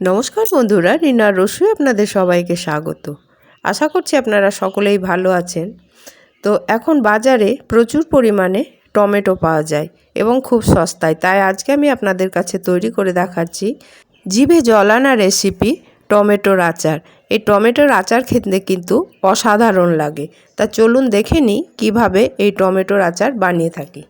নমস্কার বন্ধুরা রিনার রসুই আপনাদের সবাইকে স্বাগত। আশা করছি আপনারা সকলেই ভালো আছেন। তো এখন বাজারে প্রচুর পরিমাণে টমেটো পাওয়া যায় এবং খুব সস্তায়। তাই আজকে আমি আপনাদের কাছে তৈরি করে দেখাচ্ছি জিভে জলানা রেসিপি টমেটোর আচার। এই টমেটোর আচার খেতে কিন্তু অসাধারণ লাগে। তা চলুন দেখে নিই কীভাবে এই টমেটোর আচার বানিয়ে থাকি।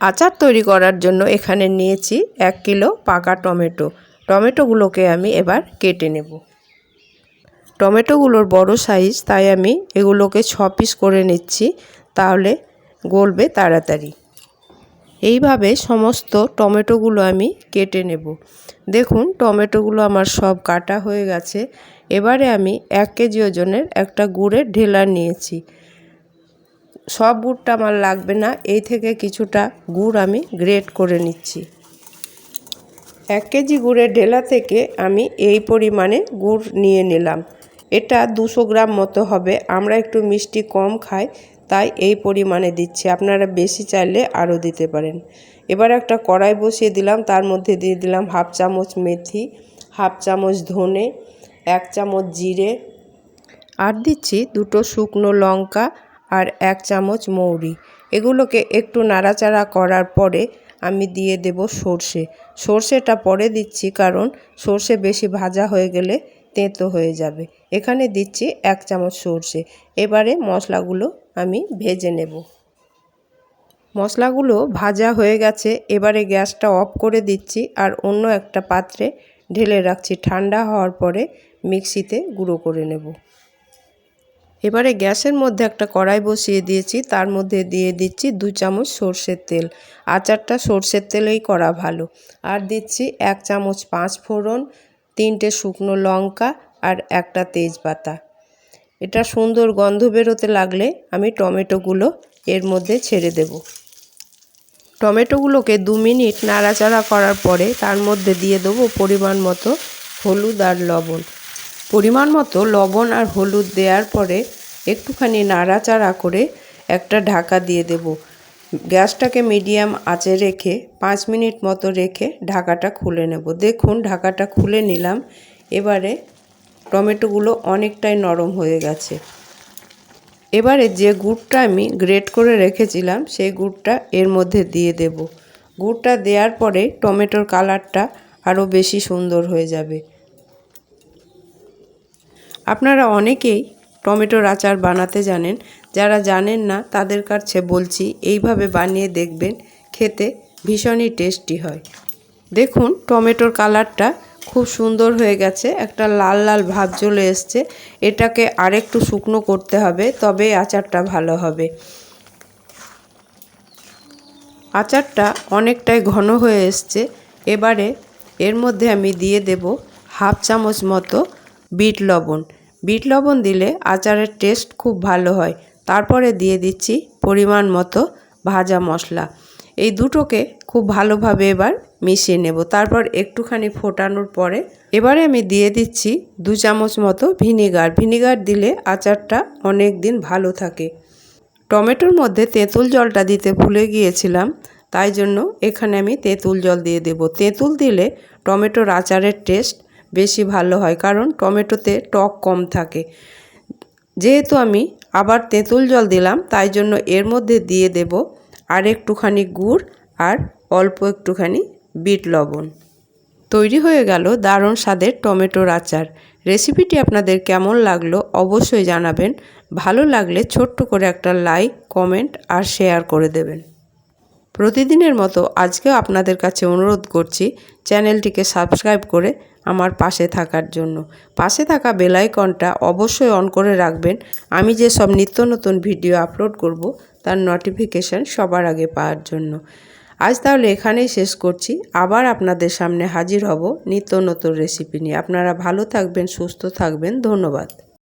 আচার তৈরি করার জন্য এখানে নিয়েছি এক কিলো পাকা টমেটো। টমেটোগুলোকে আমি এবার কেটে নেব। টমেটোগুলোর বড় সাইজ, তাই আমি এগুলোকে ছ পিস করে নিচ্ছি, তাহলে গলবে তাড়াতাড়ি। এইভাবে সমস্ত টমেটোগুলো আমি কেটে নেব। দেখুন, টমেটোগুলো আমার সব কাটা হয়ে গেছে। এবারে আমি এক কেজি ওজনের একটা গুড়ের ঢেলা নিয়েছি। সব গুড়টা আমার লাগবে না, এই থেকে কিছুটা গুড় আমি গ্রেট করে নিচ্ছি। এক কেজি গুড়ের ঢেলা থেকে আমি এই পরিমাণে গুড় নিয়ে নিলাম। এটা দুশো গ্রাম মতো হবে। আমরা একটু মিষ্টি কম খাই, তাই এই পরিমাণে দিচ্ছি। আপনারা বেশি চাইলে আরও দিতে পারেন। এবার একটা কড়াই বসিয়ে দিলাম। তার মধ্যে দিয়ে দিলাম হাফ চামচ মেথি, হাফ চামচ ধনে, এক চামচ জিরে, আর দিচ্ছি দুটো শুকনো লঙ্কা আর এক চামচ মৌরি। এগুলোকে একটু নাড়াচাড়া করার পরে আমি দিয়ে দেব সর্ষে। সর্ষেটা পরে দিচ্ছি কারণ সর্ষে বেশি ভাজা হয়ে গেলে তেঁতো হয়ে যাবে। এখানে দিচ্ছি এক চামচ সর্ষে। এবারে মশলাগুলো আমি ভেজে নেব। মশলাগুলো ভাজা হয়ে গেছে। এবারে গ্যাসটা অফ করে দিচ্ছি আর অন্য একটা পাত্রে ঢেলে রাখছি। ঠান্ডা হওয়ার পরে মিক্সিতে গুঁড়ো করে নেব। এবারে গ্যাসের মধ্যে একটা কড়াই বসিয়ে দিয়েছি, তার মধ্যে দিয়ে দিচ্ছি দু চামচ সর্ষের তেল। আচারটা সর্ষের তেলেই করা ভালো। আর দিচ্ছি এক চামচ পাঁচ ফোড়ন, তিনটে শুকনো লঙ্কা আর একটা তেজপাতা। এটা সুন্দর গন্ধ বেরোতে লাগলে আমি টমেটোগুলো এর মধ্যে ছেড়ে দেব। টমেটোগুলোকে দু মিনিট নাড়াচাড়া করার পরে তার মধ্যে দিয়ে দেবো পরিমাণ মতো হলুদ আর লবণ। পরিমাণ মতো লবণ আর হলুদ দেওয়ার পরে একটুখানি নাড়াচাড়া করে একটা ঢাকা দিয়ে দেব। গ্যাসটাকে মিডিয়াম আঁচে রেখে পাঁচ মিনিট মতো রেখে ঢাকাটা খুলে নেব। দেখুন, ঢাকাটা খুলে নিলাম। এবারে টমেটোগুলো অনেকটাই নরম হয়ে গেছে। এবারে যে গুড়টা আমি গ্রেট করে রেখেছিলাম, সেই গুড়টা এর মধ্যে দিয়ে দেব। গুড়টা দেওয়ার পরে টমেটোর কালারটা আরও বেশি সুন্দর হয়ে যাবে। আপনারা অনেকেই টমেটোর আচার বানাতে জানেন, যারা জানেন না তাদের কাছে বলছি এইভাবে বানিয়ে দেখবেন, খেতে ভীষণই টেস্টি হয়। দেখুন, টমেটোর কালারটা খুব সুন্দর হয়ে গেছে, একটা লাল লাল ভাব চলে এসছে, এটাকে আরেকটু শুকনো করতে হবে তবে আচারটা ভালো হবে। আচারটা অনেকটাই ঘন হয়ে এসছে, এবারে এর মধ্যে আমি দিয়ে দেব হাফ চামচ মতো বিট লবণ। বিট লবণ দিলে আচারের টেস্ট খুব ভালো হয়। তারপরে দিয়ে দিচ্ছি পরিমাণ মতো ভাজা মশলা। এই দুটোকে খুব ভালোভাবে এবার মিশিয়ে নেব। তারপর একটুখানি ফোটানোর পরে এবারে আমি দিয়ে দিচ্ছি দু চামচ মতো ভিনিগার। ভিনিগার দিলে আচারটা অনেক দিন ভালো থাকে। টমেটোর মধ্যে তেঁতুল জলটা দিতে ভুলে গিয়েছিলাম, তাই জন্য এখানে আমি তেঁতুল জল দিয়ে দেব। তেঁতুল দিলে টমেটোর আচারের টেস্ট বেশি ভালো হয়, কারণ টমেটোতে টক কম থাকে। যেহেতু আমি আবার তেঁতুল জল দিলাম, তাই জন্য এর মধ্যে দিয়ে দেব আর একটুখানি গুড় আর অল্প একটুখানি বিট লবণ। তৈরি হয়ে গেল দারুণ স্বাদের টমেটোর আচার। রেসিপিটি আপনাদের কেমন লাগল অবশ্যই জানাবেন। ভালো লাগলে ছোট্ট করে একটা লাইক, কমেন্ট আর শেয়ার করে দেবেন। প্রতিদিনের মতো আজকেও আপনাদের কাছে অনুরোধ করছি চ্যানেলটিকে সাবস্ক্রাইব করে আমার পাশে থাকার জন্য। পাশে থাকা বেলাইকনটা অবশ্যই অন করে রাখবেন। আমি যে সব নিত্য নতুন ভিডিও আপলোড করব, তার নোটিফিকেশান সবার আগে পাওয়ার জন্য। আজ তাহলে এখানেই শেষ করছি। আবার আপনাদের সামনে হাজির হব নিত্য নতুন রেসিপি নিয়ে। আপনারা ভালো থাকবেন, সুস্থ থাকবেন। ধন্যবাদ।